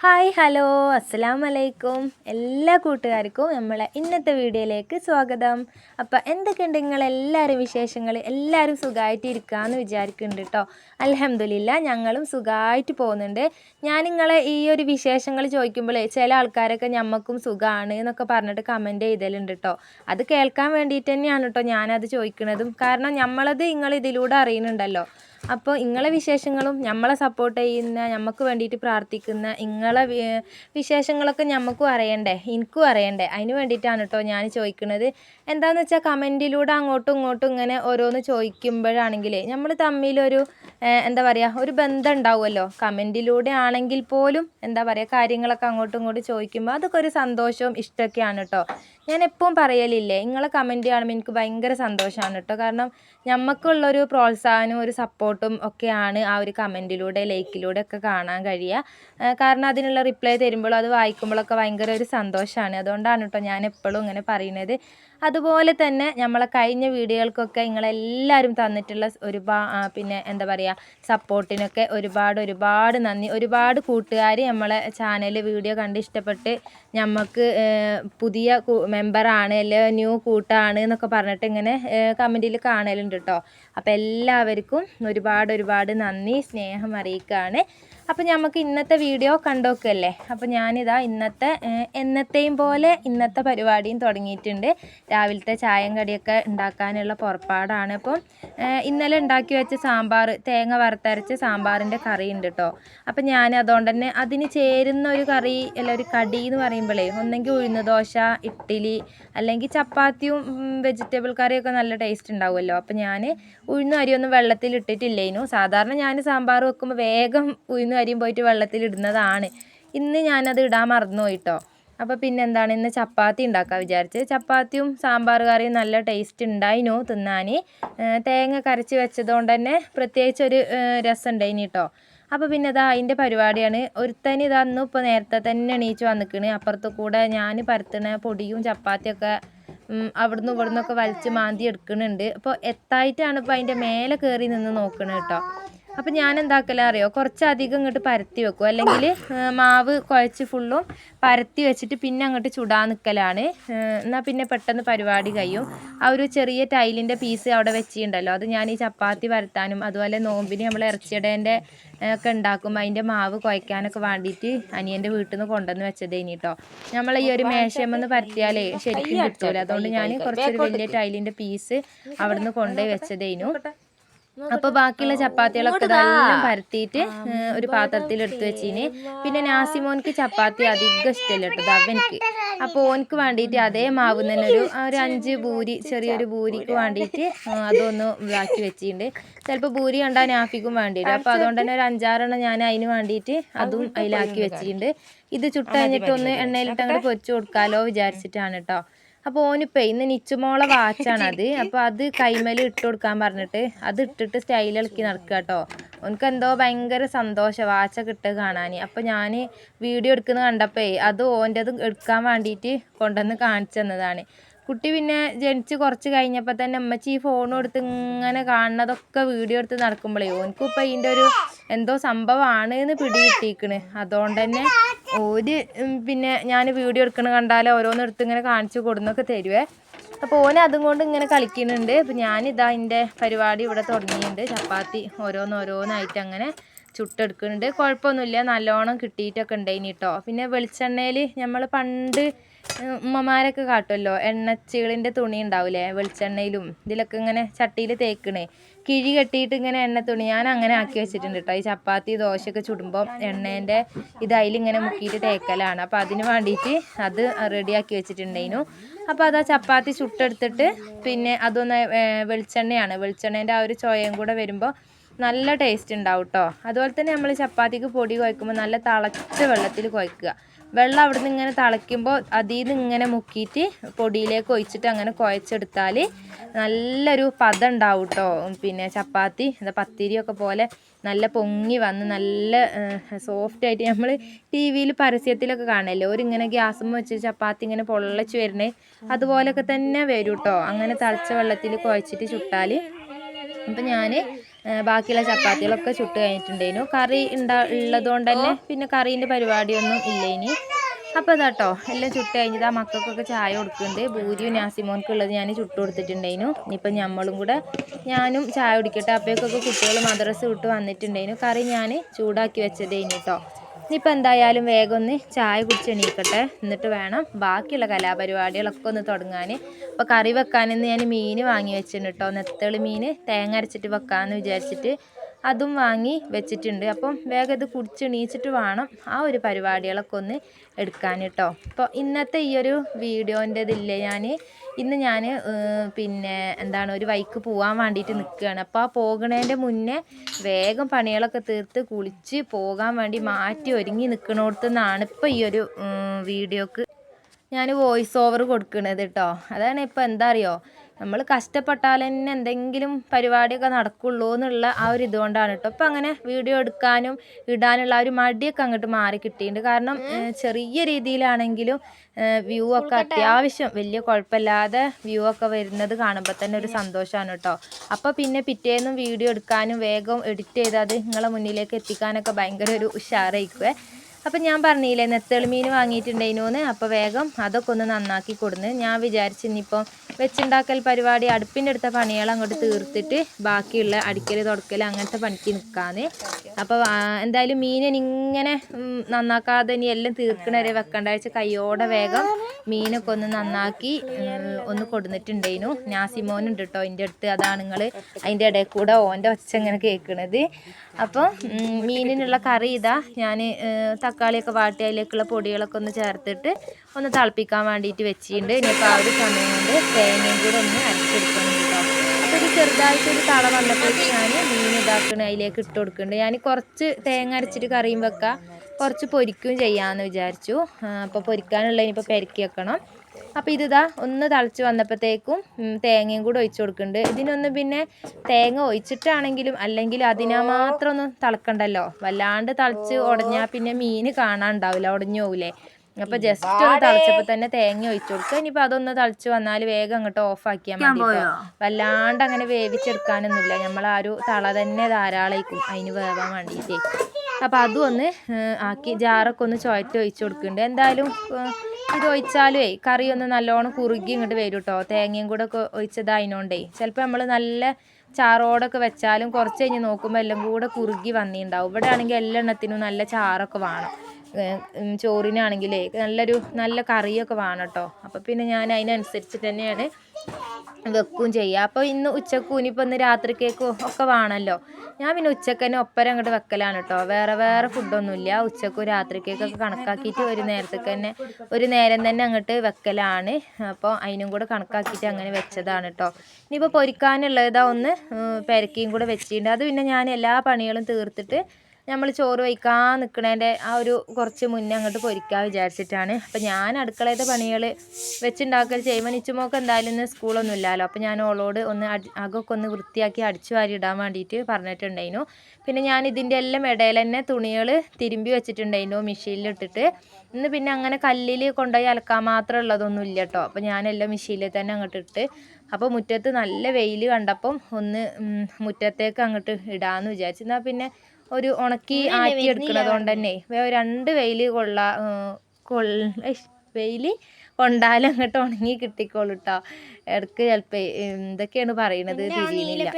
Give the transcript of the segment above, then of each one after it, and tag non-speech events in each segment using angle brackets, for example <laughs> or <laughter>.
Hi hello. അസ്സലാം വലൈക്കും എല്ലാ കൂട്ടുകാർക്കും നമ്മളെ ഇന്നത്തെ വീഡിയോയിലേക്ക് സ്വാഗതം. അപ്പോൾ എന്തൊക്കെയുണ്ട് നിങ്ങളെല്ലാവരും വിശേഷങ്ങൾ എല്ലാവരും സുഖമായിട്ട് ഇരിക്കാമെന്ന് വിചാരിക്കുന്നുണ്ട് കേട്ടോ അലഹമില്ല ഞങ്ങളും സുഖമായിട്ട് പോകുന്നുണ്ട്. ഞാൻ നിങ്ങളെ ഈ ഒരു വിശേഷങ്ങൾ ചോദിക്കുമ്പോൾ ചില ആൾക്കാരൊക്കെ ഞമ്മക്കും സുഖമാണ് എന്നൊക്കെ പറഞ്ഞിട്ട് കമന്റ് ചെയ്തലുണ്ട് കേട്ടോ അത് കേൾക്കാൻ വേണ്ടിയിട്ട് തന്നെയാണ് കേട്ടോ ഞാനത് ചോദിക്കുന്നതും കാരണം നമ്മളത് നിങ്ങൾ ഇതിലൂടെ അറിയുന്നുണ്ടല്ലോ. അപ്പോൾ നിങ്ങളെ വിശേഷങ്ങളും നമ്മളെ സപ്പോർട്ട് ചെയ്യുന്ന നമുക്ക് വേണ്ടിയിട്ട് പ്രാർത്ഥിക്കുന്ന നിങ്ങളെ വിശേഷങ്ങളൊക്കെ നമുക്കും അറിയണ്ടേ? എനിക്കും അറിയണ്ടേ? അതിന് വേണ്ടിയിട്ടാണ് കേട്ടോ ഞാൻ ചോദിക്കുന്നത്. എന്താണെന്ന് വെച്ചാൽ കമന്റിലൂടെ അങ്ങോട്ടും ഇങ്ങോട്ടും ഇങ്ങനെ ഓരോന്ന് ചോദിക്കുമ്പോഴാണെങ്കിൽ നമ്മൾ തമ്മിലൊരു എന്താ പറയുക ഒരു ബന്ധം ഉണ്ടാവുമല്ലോ കമന്റിലൂടെ ആണെങ്കിൽ പോലും എന്താ പറയുക കാര്യങ്ങളൊക്കെ അങ്ങോട്ടും ഇങ്ങോട്ടും ചോദിക്കുമ്പോൾ അതൊക്കെ ഒരു സന്തോഷവും ഇഷ്ടമൊക്കെയാണ് കേട്ടോ ഞാൻ എപ്പോഴും പറയലില്ലേ നിങ്ങളെ കമന്റ് കാണുമ്പോൾ എനിക്ക് ഭയങ്കര സന്തോഷമാണ് കേട്ടോ കാരണം നമുക്കുള്ളൊരു പ്രോത്സാഹനവും ഒരു സപ്പോർട്ടും ഒക്കെയാണ് ആ ഒരു കമന്റിലൂടെ ലൈക്കിലൂടെ ഒക്കെ കാണാൻ കഴിയുക. കാരണം അതിനുള്ള റിപ്ലൈ തരുമ്പോഴും അത് വായിക്കുമ്പോഴൊക്കെ ഭയങ്കര ഒരു സന്തോഷമാണ് അതുകൊണ്ടാണ് കേട്ടോ ഞാൻ എപ്പോഴും ഇങ്ങനെ പറയുന്നത്. അതുപോലെ തന്നെ നമ്മളെ കഴിഞ്ഞ വീഡിയോകൾക്കൊക്കെ നിങ്ങളെല്ലാവരും തന്നിട്ടുള്ള ഒരുപാ പിന്നെ എന്താ പറയുക സപ്പോർട്ടിനൊക്കെ ഒരുപാട് ഒരുപാട് നന്ദി. ഒരുപാട് കൂട്ടുകാർ നമ്മളെ ചാനൽ വീഡിയോ കണ്ട് ഇഷ്ടപ്പെട്ട് നമുക്ക് പുതിയ മെമ്പറാണ് അല്ലെ ന്യൂ കൂട്ടാണ് എന്നൊക്കെ പറഞ്ഞിട്ട് ഇങ്ങനെ കമന്റിൽ കാണലുണ്ട് കേട്ടോ അപ്പോൾ എല്ലാവർക്കും ഒരുപാട് ഒരുപാട് നന്ദി സ്നേഹം അറിയിക്കുകയാണ് അപ്പോൾ നമുക്ക് ഇന്നത്തെ വീഡിയോ കണ്ടോക്കല്ലേ? അപ്പോൾ ഞാനിതാ ഇന്നത്തെ എന്നത്തെയും പോലെ ഇന്നത്തെ പരിപാടിയും തുടങ്ങിയിട്ടുണ്ട്. രാവിലത്തെ ചായം കടിയൊക്കെ ഉണ്ടാക്കാനുള്ള പുറപ്പാടാണ്. അപ്പം ഇന്നലെ ഉണ്ടാക്കി വെച്ച സാമ്പാർ തേങ്ങ വറുത്തരച്ച് സാമ്പാറിന്റെ കറി ഉണ്ട് കേട്ടോ അപ്പം ഞാൻ അതുകൊണ്ട് തന്നെ അതിന് ചേരുന്ന ഒരു കറി അല്ല ഒരു കടി എന്ന് പറയുമ്പോഴേ ഒന്നെങ്കിൽ ഉഴുന്ന ദോശ ഇഡ്ഡലി അല്ലെങ്കിൽ ചപ്പാത്തിയും വെജിറ്റബിൾ കറിയൊക്കെ നല്ല ടേസ്റ്റ് ഉണ്ടാവുമല്ലോ. അപ്പം ഞാൻ ഉഴുന്ന അരിയൊന്നും വെള്ളത്തിൽ ഇട്ടിട്ടില്ലേനു. സാധാരണ ഞാൻ സാമ്പാർ വെക്കുമ്പോൾ വേഗം ഉഴുന്ന് അരിയും പോയിട്ട് വെള്ളത്തിൽ ഇടുന്നതാണ്. ഇന്ന് ഞാനത് ഇടാൻ മറന്നു പോയിട്ടോ അപ്പോൾ പിന്നെ എന്താണ് ഇന്ന് ചപ്പാത്തി ഉണ്ടാക്കാൻ വിചാരിച്ചത് ചപ്പാത്തിയും സാമ്പാർ കറിയും നല്ല ടേസ്റ്റ് ഉണ്ടായിനു തിന്നാൻ തേങ്ങ കരച്ച് വെച്ചതുകൊണ്ട് തന്നെ പ്രത്യേകിച്ച് ഒരു രസം ഉണ്ടായിന് കേട്ടോ അപ്പോൾ പിന്നെ ഇതാ അതിന്റെ പരിപാടിയാണ്. ഒരുത്തന് ഇതന്നു ഇപ്പോൾ നേരത്തെ തന്നെ എണീച്ച് വന്നിക്കണ്. അപ്പുറത്ത് കൂടെ ഞാൻ പരത്തണ പൊടിയും ചപ്പാത്തിയൊക്കെ അവിടുന്ന് ഇവിടുന്നൊക്കെ വലിച്ച് മാന്തി എടുക്കുന്നുണ്ട് അപ്പോൾ എത്തായിട്ടാണ് ഇപ്പോൾ അതിന്റെ മേലെ കയറി നിന്ന് നോക്കണത് കേട്ടോ അപ്പം ഞാൻ എന്താക്കല അറിയോ? കുറച്ചധികം ഇങ്ങോട്ട് പരത്തി വെക്കും. അല്ലെങ്കിൽ മാവ് കുഴച്ച് ഫുള്ളും പരത്തി വെച്ചിട്ട് പിന്നെ അങ്ങോട്ട് ചുടാൻ നിൽക്കലാണ് എന്നാൽ പിന്നെ പെട്ടെന്ന് പരിപാടി കഴിയും. ആ ഒരു ചെറിയ ടൈലിന്റെ പീസ് അവിടെ വെച്ചിട്ടുണ്ടല്ലോ. അത് ഞാൻ ഈ ചപ്പാത്തി പരത്താനും അതുപോലെ നോമ്പിന് നമ്മൾ ഇറച്ചിടേന്റെ ഒക്കെ ഉണ്ടാക്കും. അതിന്റെ മാവ് കുഴക്കാനൊക്കെ വേണ്ടിയിട്ട് അനിയന്റെ വീട്ടിൽ നിന്ന് കൊണ്ടുവന്ന് വെച്ചതേനി കേട്ടോ നമ്മൾ ഈ ഒരു മേശമെന്ന് പരത്തിയാലേ ശരിക്കും കിട്ടില്ല അതുകൊണ്ട് ഞാൻ കുറച്ചൊരു വലിയ ടൈലിന്റെ പീസ് അവിടെ നിന്ന് കൊണ്ടുപോയി വെച്ചതേനു. അപ്പോൾ ബാക്കിയുള്ള ചപ്പാത്തികളൊക്കെ എല്ലാം പരത്തിയിട്ട് ഒരു പാത്രത്തിൽ എടുത്തു വെച്ചിന്. പിന്നെ നാസിമോൻക്ക് ചപ്പാത്തി അധികം ഇഷ്ടമല്ല കേട്ടോ അവനക്ക് അപ്പോൾ ഓനക്ക് വേണ്ടിയിട്ട് അതേ മാവ് തന്നെ ഒരു ഒരു അഞ്ച് ഭൂരി ചെറിയൊരു ഭൂരിക്ക് വേണ്ടിയിട്ട് അതൊന്ന് ഇതാക്കി വെച്ചിട്ടുണ്ട് ചിലപ്പോൾ ഭൂരി കണ്ടാൽ നാഫിക്കും വേണ്ടിയിട്ട് അപ്പോൾ അതുകൊണ്ട് തന്നെ ഒരു അഞ്ചാറെണ്ണം ഞാൻ അതിന് വേണ്ടിയിട്ട് അതും അതിലാക്കി വെച്ചിട്ടുണ്ട് ഇത് ചുട്ട് കഴിഞ്ഞിട്ട് ഒന്ന് എണ്ണയിലിട്ട് അങ്ങോട്ട് പൊരിച്ചു കൊടുക്കാലോ വിചാരിച്ചിട്ടാണ് കേട്ടോ. അപ്പോൾ ഓനിപ്പോൾ ഇന്ന് നിച്ചുമോളെ വാച്ചാണ് അത്. <laughs> അപ്പോൾ അത് കൈമേൽ ഇട്ട് കൊടുക്കാൻ പറഞ്ഞിട്ട് അത് ഇട്ടിട്ട് സ്റ്റൈൽ ഇളക്കി നടക്കുക കേട്ടോ ഓനക്ക് എന്തോ ഭയങ്കര സന്തോഷം വാച്ച കിട്ടുക കാണാൻ അപ്പോൾ ഞാൻ വീഡിയോ എടുക്കുന്നത് കണ്ടപ്പോൾ അത് ഓന്റെത് എടുക്കാൻ വേണ്ടിയിട്ട് കൊണ്ടുവന്ന് കാണിച്ചു തന്നതാണ്. കുട്ടി പിന്നെ ജനിച്ച് കുറച്ച് കഴിഞ്ഞപ്പോൾ തന്നെ അമ്മച്ചി ഈ ഫോൺ കൊടുത്ത് ഇങ്ങനെ കാണുന്നതൊക്കെ വീഡിയോ എടുത്ത് നടക്കുമ്പോഴേ ഓനക്ക് ഇപ്പം ഇതിന്റെ ഒരു എന്തോ സംഭവമാണ് എന്ന് പിടി കിട്ടിയിരിക്കണ് അതുകൊണ്ട് തന്നെ ഓര് പിന്നെ ഞാൻ വീഡിയോ എടുക്കണ കണ്ടാൽ ഓരോന്നെടുത്ത് ഇങ്ങനെ കാണിച്ചു കൊടുന്നൊക്കെ തരുവേ. അപ്പോൾ ഓനെ അതും കൊണ്ട് ഇങ്ങനെ കളിക്കുന്നുണ്ട്. അപ്പോൾ ഞാനിതാ അതിന്റെ പരിപാടി ഇവിടെ തുടങ്ങിയിട്ടുണ്ട് ചപ്പാത്തി ഓരോന്നോരോന്നായിട്ട് അങ്ങനെ ചുട്ടെടുക്കുന്നുണ്ട്. കുഴപ്പമൊന്നുമില്ല. നല്ലോണം കിട്ടിയിട്ടൊക്കെ ഉണ്ടായിനി കേട്ടോ പിന്നെ വെളിച്ചെണ്ണയിൽ നമ്മൾ പണ്ട് ഉമ്മമാരൊക്കെ കാട്ടുമല്ലോ. എണ്ണച്ചീളിന്റെ തുണി ഉണ്ടാവില്ലേ വെളിച്ചെണ്ണയിലും ഇതിലൊക്കെ ഇങ്ങനെ ചട്ടിയിൽ തേക്കണേ. കിഴി കെട്ടിയിട്ട് ഇങ്ങനെ എണ്ണ തുണി ഞാൻ അങ്ങനെ ആക്കി വെച്ചിട്ടുണ്ട് കേട്ടോ ഈ ചപ്പാത്തി ദോശയൊക്കെ ചുടുമ്പോൾ എണ്ണേന്റെ ഇത് അതിലിങ്ങനെ മുക്കിയിട്ട് തേക്കലാണ്. അപ്പോൾ അതിന് വേണ്ടിയിട്ട് അത് റെഡിയാക്കി വെച്ചിട്ടുണ്ടായിരുന്നു അപ്പോൾ അത് ആ ചപ്പാത്തി ചുട്ടെടുത്തിട്ട് പിന്നെ അതൊന്ന് വെളിച്ചെണ്ണയാണ്. വെളിച്ചെണ്ണേന്റെ ആ ഒരു ചോയയും കൂടെ വരുമ്പോൾ നല്ല ടേസ്റ്റ് ഉണ്ടാവും കേട്ടോ അതുപോലെ തന്നെ നമ്മൾ ചപ്പാത്തിക്ക് പൊടി കുഴക്കുമ്പോൾ നല്ല തിളച്ച വെള്ളത്തിൽ കുഴക്കുക വെള്ളം അവിടെ നിന്ന് ഇങ്ങനെ തിളയ്ക്കുമ്പോൾ അതിൽ നിന്ന് ഇങ്ങനെ മുക്കിയിട്ട് പൊടിയിലേക്ക് ഒഴിച്ചിട്ട് അങ്ങനെ കുഴച്ചെടുത്താൽ നല്ലൊരു പദം ഉണ്ടാവും കേട്ടോ പിന്നെ ചപ്പാത്തി എന്താ പത്തിരിയൊക്കെ പോലെ നല്ല പൊങ്ങി വന്ന് നല്ല സോഫ്റ്റ് ആയിട്ട് നമ്മൾ ടി വിയിൽ പരസ്യത്തിലൊക്കെ കാണല്ലേ? ഇങ്ങനെ ഗ്യാസും വെച്ച് ചപ്പാത്തി ഇങ്ങനെ പൊള്ളച്ച് വരണേ അതുപോലൊക്കെ തന്നെ വരും കേട്ടോ അങ്ങനെ തിളച്ച വെള്ളത്തിൽ കുഴച്ചിട്ട് ചുട്ടാൽ അപ്പം ഞാൻ ബാക്കിയുള്ള ചപ്പാത്തികളൊക്കെ ചുട്ട് കഴിഞ്ഞിട്ടുണ്ടായിരുന്നു. കറി ഉണ്ടാ ഉള്ളതുകൊണ്ട് തന്നെ പിന്നെ കറീന്റെ പരിപാടിയൊന്നും ഇല്ല ഇനി അപ്പോൾ ഇതാട്ടോ എല്ലാം ചുട്ട് കഴിഞ്ഞിട്ട് ആ മക്കൾക്കൊക്കെ ചായ കൊടുക്കുന്നുണ്ട്. ഭൂരിയും നാസിമോൻക്കുള്ളത് ഞാൻ ചുട്ട് കൊടുത്തിട്ടുണ്ടായിരുന്നു. ഇനിയിപ്പോൾ നമ്മളും കൂടെ ഞാനും ചായ കുടിക്കട്ടെ. അപ്പോഴേക്കൊക്കെ കുട്ടികൾ മദ്രസ വിട്ട് വന്നിട്ടുണ്ടായിരുന്നു. കറി ഞാൻ ചൂടാക്കി വെച്ചതേനു കേട്ടോ ഇനിയിപ്പോൾ എന്തായാലും വേഗം ഒന്ന് ചായ കുടിച്ച് എണീക്കട്ടെ. എന്നിട്ട് വേണം ബാക്കിയുള്ള കലാപരിപാടികളൊക്കെ ഒന്ന് തുടങ്ങാൻ അപ്പോൾ കറി വെക്കാനെന്ന് ഞാൻ മീൻ വാങ്ങി വെച്ചിട്ടുണ്ട് കേട്ടോ നെത്തളി മീൻ തേങ്ങ അരച്ചിട്ട് വെക്കാമെന്ന് വിചാരിച്ചിട്ട് അതും വാങ്ങി വെച്ചിട്ടുണ്ട്. അപ്പം വേഗം ഇത് കുടിച്ച് എണീച്ചിട്ട് വേണം ആ ഒരു പരിപാടികളൊക്കെ ഒന്ന് എടുക്കാൻ കേട്ടോ. അപ്പോൾ ഇന്നത്തെ ഈ ഒരു വീഡിയോന്റെതില്ലേ ഞാൻ? ഇന്ന് ഞാൻ പിന്നെ എന്താണ് ഒരു വൈക്ക് പോകാൻ വേണ്ടിയിട്ട് നിൽക്കുകയാണ്. അപ്പോൾ ആ പോകണേന്റെ മുന്നേ വേഗം പണികളൊക്കെ തീർത്ത് കുളിച്ച് പോകാൻ വേണ്ടി മാറ്റി ഒരുങ്ങി നിൽക്കണോടത്തു നിന്നാണ് ഇപ്പോൾ ഈ ഒരു വീഡിയോക്ക് ഞാൻ വോയിസ് ഓവർ കൊടുക്കണത് കേട്ടോ. അതാണ് ഇപ്പോൾ എന്താ അറിയോ? നമ്മൾ കഷ്ടപ്പെട്ടാൽ തന്നെ എന്തെങ്കിലും പരിപാടിയൊക്കെ നടക്കുള്ളൂ എന്നുള്ള ആ ഒരു ഇതുകൊണ്ടാണ് കേട്ടോ. ഇപ്പം അങ്ങനെ വീഡിയോ എടുക്കാനും ഇടാനുള്ള ആ ഒരു മടിയൊക്കെ അങ്ങോട്ട് മാറി കിട്ടിയിട്ടുണ്ട്. കാരണം ചെറിയ രീതിയിലാണെങ്കിലും വ്യൂ ഒക്കെ അത്യാവശ്യം വലിയ കുഴപ്പമില്ലാതെ വ്യൂ ഒക്കെ വരുന്നത് കാണുമ്പോൾ തന്നെ ഒരു സന്തോഷമാണ് കേട്ടോ. അപ്പോൾ പിന്നെ പിറ്റേന്നും വീഡിയോ എടുക്കാനും വേഗം എഡിറ്റ് ചെയ്ത് അത് നിങ്ങളെ മുന്നിലേക്ക് എത്തിക്കാനൊക്കെ ഭയങ്കര ഒരു ഉഷാറായിക്കുവേ. അപ്പം ഞാൻ പറഞ്ഞില്ലേ നെത്തളി മീൻ വാങ്ങിയിട്ടുണ്ടായിരുന്നു അപ്പോൾ വേഗം അതൊക്കെ ഒന്ന് നന്നാക്കി കൊടുന്ന് ഞാൻ വിചാരിച്ച് ഇനിയിപ്പം വെച്ചുണ്ടാക്കൽ പരിപാടി അടുപ്പിന്റെ അടുത്ത പണികൾ അങ്ങോട്ട് തീർത്തിട്ട് ബാക്കിയുള്ള അടിക്കൽ തുടക്കൽ അങ്ങനത്തെ പണിക്ക് നിൽക്കാന്ന് അപ്പോൾ എന്തായാലും മീനിന് ഇങ്ങനെ നന്നാക്കാതെ ഇനി എല്ലാം തീർക്കണവരെ വെക്കേണ്ട. വെച്ചാൽ വെച്ച് കൈയോടെ വേഗം മീനൊക്കെ ഒന്ന് നന്നാക്കി ഒന്ന് കൊടുന്നിട്ടുണ്ടായിരുന്നു നാസിമോനുണ്ട് കേട്ടോ എന്റെ അടുത്ത്. അതാണ് നിങ്ങൾ അതിന്റെ ഇടയിൽ കൂടെ ഓന്റെ ഒച്ച ഇങ്ങനെ കേൾക്കണത്. അപ്പോൾ മീനിനുള്ള കറി ഇതാ. ഞാൻ തക്കാളിയൊക്കെ വാട്ടി അതിലേക്കുള്ള പൊടികളൊക്കെ ഒന്ന് ചേർത്തിട്ട് ഒന്ന് തിളപ്പിക്കാൻ വേണ്ടിയിട്ട് വെച്ചിട്ടുണ്ട്. ഇനിയിപ്പോൾ ആ ഒരു സമയം കൊണ്ട് തേങ്ങയും കൂടെ ഒന്ന് അരച്ചെടുക്കണം കേട്ടോ. അപ്പോൾ ഒരു ചെറുതായിട്ടൊരു തള വന്നപ്പോഴേക്ക് ഞാൻ മീൻ ഇതാക്കണ അതിലേക്ക് ഇട്ട് കൊടുക്കുന്നുണ്ട്. ഞാൻ കുറച്ച് തേങ്ങ അരച്ചിട്ട് കറിയും വെക്കാം. കുറച്ച് പൊരിക്കുകയും ചെയ്യാമെന്ന് വിചാരിച്ചു. അപ്പോൾ പൊരിക്കാനുള്ള ഇനിയിപ്പോൾ പെരക്കി വെക്കണം. അപ്പോൾ ഇതിതാ ഒന്ന് തിളച്ച് വന്നപ്പോഴത്തേക്കും തേങ്ങയും കൂടെ ഒഴിച്ച് കൊടുക്കുന്നുണ്ട്. ഇതിനൊന്ന് പിന്നെ തേങ്ങ ഒഴിച്ചിട്ടാണെങ്കിലും അല്ലെങ്കിൽ അതിനാ മാത്രം ഒന്നും തിളക്കണ്ടല്ലോ. വല്ലാണ്ട് തളിച്ച് ഉടഞ്ഞാൽ പിന്നെ മീൻ കാണാണ്ടാവില്ല ഉടഞ്ഞു പോകില്ലേ അപ്പോൾ ജസ്റ്റ് ഒന്ന് തിളച്ചപ്പോൾ തന്നെ തേങ്ങ ഒഴിച്ചു കൊടുക്കുക ഇനിയിപ്പോൾ അതൊന്ന് തിളച്ച് വന്നാൽ വേഗം അങ്ങോട്ട് ഓഫ് ആക്കിയാൽ മതി വല്ലാണ്ട് അങ്ങനെ വേവിച്ചെടുക്കാനൊന്നുമില്ല. നമ്മൾ ആ ഒരു തള തന്നെ ധാരാളമായിരിക്കും അതിന് വേവാൻ വേണ്ടിയിട്ട്. അപ്പോൾ അതും ഒന്ന് ആക്കി ജാറൊക്കെ ഒന്ന് ചുവറ്റ് ഒഴിച്ചു കൊടുക്കുന്നുണ്ട്. എന്തായാലും ഇത് ഒഴിച്ചാലേ കറി ഒന്ന് നല്ലോണം കുറുകി ഇങ്ങോട്ട് വരും കേട്ടോ തേങ്ങയും കൂടെ ഒക്കെ ഒഴിച്ചതായതുകൊണ്ടേ ചിലപ്പോൾ നമ്മൾ നല്ല ചാറോടൊക്കെ വെച്ചാലും കുറച്ച് കഴിഞ്ഞ് നോക്കുമ്പോൾ എല്ലാം കൂടെ കുറുകി വന്നിട്ടുണ്ടാവും ഇവിടെ ആണെങ്കിൽ എല്ലാ എണ്ണത്തിനും നല്ല ചാറൊക്കെ വേണം. ചോറിനാണെങ്കിലേ നല്ലൊരു നല്ല കറിയൊക്കെ വേണം കേട്ടോ അപ്പോൾ പിന്നെ ഞാൻ അതിനനുസരിച്ച് തന്നെയാണ് വെക്കുകയും ചെയ്യുക അപ്പോൾ ഇന്ന് ഉച്ചക്കും ഇനിയിപ്പോൾ ഇന്ന് രാത്രിക്കേക്കും ഒക്കെ വേണമല്ലോ ഞാൻ പിന്നെ ഉച്ചയ്ക്ക് തന്നെ ഒപ്പരം അങ്ങോട്ട് വെക്കലാണ് കേട്ടോ വേറെ വേറെ ഫുഡൊന്നുമില്ല ഉച്ചക്കും രാത്രിക്കേക്കൊക്കെ കണക്കാക്കിയിട്ട് ഒരു നേരത്തേക്ക് തന്നെ ഒരു നേരം തന്നെ അങ്ങോട്ട് വെക്കലാണ്. അപ്പോൾ അതിനും കൂടെ കണക്കാക്കിയിട്ട് അങ്ങനെ വെച്ചതാണ് കേട്ടോ ഇനിയിപ്പോൾ പൊരിക്കാനുള്ളതാ ഒന്ന് പെരക്കിയും കൂടെ വെച്ചിട്ടുണ്ട്. അത് പിന്നെ ഞാൻ എല്ലാ പണികളും തീർത്തിട്ട് നമ്മൾ ചോറ് വയ്ക്കാൻ നിൽക്കണേന്റെ ആ ഒരു കുറച്ച് മുന്നേ അങ്ങോട്ട് പൊരിക്കാൻ വിചാരിച്ചിട്ടാണ്. അപ്പം ഞാൻ അടുക്കളയത്തെ പണികൾ വെച്ചുണ്ടാക്കൽ ചെയ്യുമ്പോൾ നിച്ചുമോക്ക് എന്തായാലും ഇന്ന് സ്കൂളൊന്നും ഇല്ലല്ലോ അപ്പം ഞാൻ ഓളോട് ഒന്ന് അടി അകമൊക്കെ ഒന്ന് വൃത്തിയാക്കി അടിച്ചു വാരി ഇടാൻ വേണ്ടിയിട്ട് പറഞ്ഞിട്ടുണ്ടായിരുന്നു. പിന്നെ ഞാൻ ഇതിന്റെ എല്ലാം ഇടയിൽ തന്നെ തുണികൾ തിരുമ്പി വെച്ചിട്ടുണ്ടായിരുന്നു മെഷീനിലിട്ടിട്ട് ഇന്ന് പിന്നെ അങ്ങനെ കല്ലിൽ കൊണ്ടുപോയി അലക്കാൻ മാത്രം ഉള്ളതൊന്നും ഇല്ല കേട്ടോ അപ്പോൾ ഞാനെല്ലാം മെഷീനിൽ തന്നെ അങ്ങോട്ട് ഇട്ട്. അപ്പോൾ മുറ്റത്ത് നല്ല വെയിൽ കണ്ടപ്പം ഒന്ന് മുറ്റത്തേക്ക് അങ്ങോട്ട് ഇടാമെന്ന് വിചാരിച്ചു. എന്നാൽ പിന്നെ ഒരു ഉണക്കി ആറ്റി എടുക്കുന്നത് കൊണ്ട് തന്നെ രണ്ട് വെയിൽ കൊള്ള കൊള്ള വെയിൽ കൊണ്ടാലും അങ്ങോട്ട് ഉണങ്ങി കിട്ടിക്കോളൂ കേട്ടോ ഇടയ്ക്ക് ചിലപ്പോൾ എന്തൊക്കെയാണ് പറയണത് തിരിയുന്നില്ല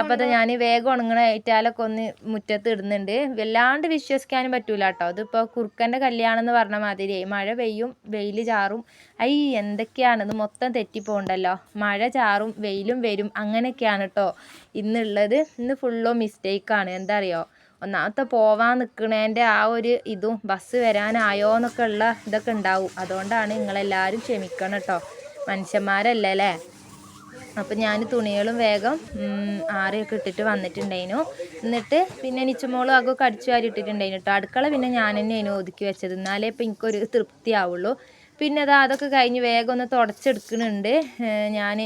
അപ്പോൾ അത് ഞാൻ വേഗം ഉണങ്ങണ ഏറ്റാലൊക്കെ ഒന്ന് മുറ്റത്ത് ഇടുന്നുണ്ട്. വല്ലാണ്ട് വിശ്വസിക്കാനും പറ്റൂല കേട്ടോ അതിപ്പോൾ കുറുക്കന്റെ കല്യാണം എന്ന് പറഞ്ഞ മാതിരി മഴ പെയ്യും വെയിൽ ചാറും. ഐ എന്തൊക്കെയാണ്? ഇത് മൊത്തം തെറ്റിപ്പോണ്ടല്ലോ. മഴ ചാറും വെയിലും വരും. അങ്ങനെയൊക്കെയാണ് കേട്ടോ ഇന്നുള്ളത്. ഇന്ന് ഫുള്ളോ മിസ്റ്റേക്കാണ് എന്താ അറിയോ ഒന്നാമത്തെ പോവാൻ നിൽക്കണേന്റെ ആ ഒരു ഇതും ബസ് വരാനായോ എന്നൊക്കെ ഉള്ള ഇതൊക്കെ ഉണ്ടാവും. അതുകൊണ്ടാണ് നിങ്ങളെല്ലാവരും ക്ഷമിക്കണം കേട്ടോ. മനുഷ്യന്മാരല്ലേ അല്ലേ? അപ്പം ഞാൻ തുണികളും വേഗം ആറിയൊക്കെ ഇട്ടിട്ട് വന്നിട്ടുണ്ടായിരുന്നു എന്നിട്ട് പിന്നെ നിച്ചമോളും അകൊക്കെ അടിച്ചു വാരി ഇട്ടിട്ടുണ്ടായിരുന്നു കേട്ടോ. അടുക്കള പിന്നെ ഞാൻ തന്നെ അതിന് ഒതുക്കി വെച്ചത്. എന്നാലേ ഇപ്പം എനിക്കൊരു തൃപ്തിയാവുള്ളൂ പിന്നെ അതാ അതൊക്കെ കഴിഞ്ഞ് വേഗം ഒന്ന് തുടച്ചെടുക്കുന്നുണ്ട്. ഞാൻ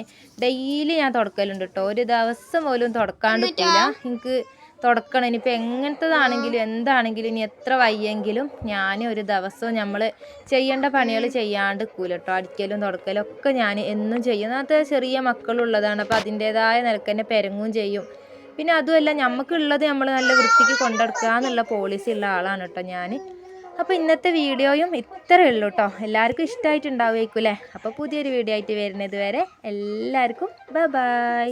ഡെയിലി ഞാൻ തുടക്കലുണ്ട് കേട്ടോ. ഒരു ദിവസം പോലും തുടക്കാണ്ടിട്ടില്ല എനിക്ക് തുടക്കണം. ഇനിയിപ്പോൾ എങ്ങനത്തതാണെങ്കിലും എന്താണെങ്കിലും ഇനി എത്ര വയ്യെങ്കിലും ഞാൻ ഒരു ദിവസവും നമ്മൾ ചെയ്യേണ്ട പണികൾ ചെയ്യാണ്ട് കൂലട്ടോ കേട്ടോ അടിക്കലും തുടക്കലും ഒക്കെ ഞാൻ എന്നും ചെയ്യും. അത് ചെറിയ മക്കളുള്ളതാണ്. അപ്പോൾ അതിന്റേതായ നിലയ്ക്ക് തന്നെ പെരങ്ങും ചെയ്യും. പിന്നെ അതുമല്ല നമുക്കുള്ളത് നമ്മൾ നല്ല വൃത്തിക്ക് കൊണ്ടെടുക്കുക എന്നുള്ള പോളിസി ഉള്ള ആളാണ് കേട്ടോ ഞാൻ അപ്പോൾ ഇന്നത്തെ വീഡിയോയും ഇത്രയേ ഉള്ളൂ കേട്ടോ എല്ലാവർക്കും ഇഷ്ടമായിട്ടുണ്ടാവുമായിരിക്കും അല്ലേ അപ്പോൾ പുതിയൊരു വീഡിയോ ആയിട്ട് വരുന്നത് വരെ എല്ലാവർക്കും ബൈ ബൈ